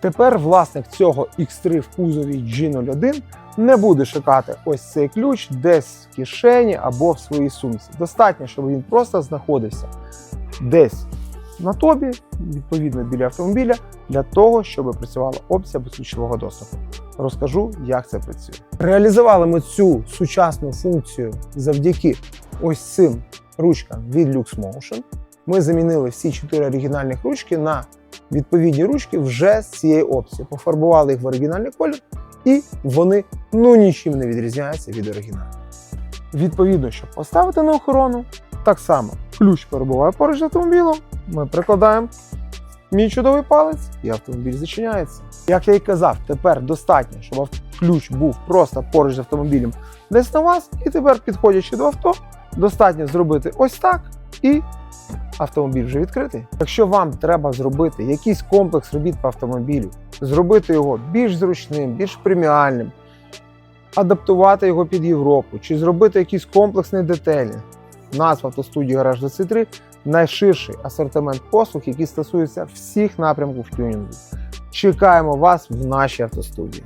Тепер власник цього X3 в кузові G01 не буде шукати ось цей ключ десь в кишені або в своїй сумці. Достатньо, щоб він просто знаходився десь на тобі, відповідно біля автомобіля, для того, щоб працювала опція безключового доступу. Розкажу, як це працює. Реалізували ми цю сучасну функцію завдяки ось цим ручкам від LuxMotion. Ми замінили всі чотири оригінальних ручки на відповідні ручки вже з цієї опції. Пофарбували їх в оригінальний колір, і вони ну нічим не відрізняються від оригіналу. Відповідно, щоб поставити на охорону, так само ключ перебуває поруч з автомобілем. Ми прикладаємо мій чудовий палець, і автомобіль зачиняється. Як я й казав, тепер достатньо, щоб ключ був просто поруч з автомобілем десь на вас, і тепер, підходячи до авто, достатньо зробити ось так і автомобіль вже відкритий. Якщо вам треба зробити якийсь комплекс робіт по автомобілю, зробити його більш зручним, більш преміальним, адаптувати його під Європу, чи зробити якийсь комплексний детелінг, назва автостудії Гараж 23 найширший асортимент послуг, які стосуються всіх напрямків тюнінгу. Чекаємо вас в нашій автостудії.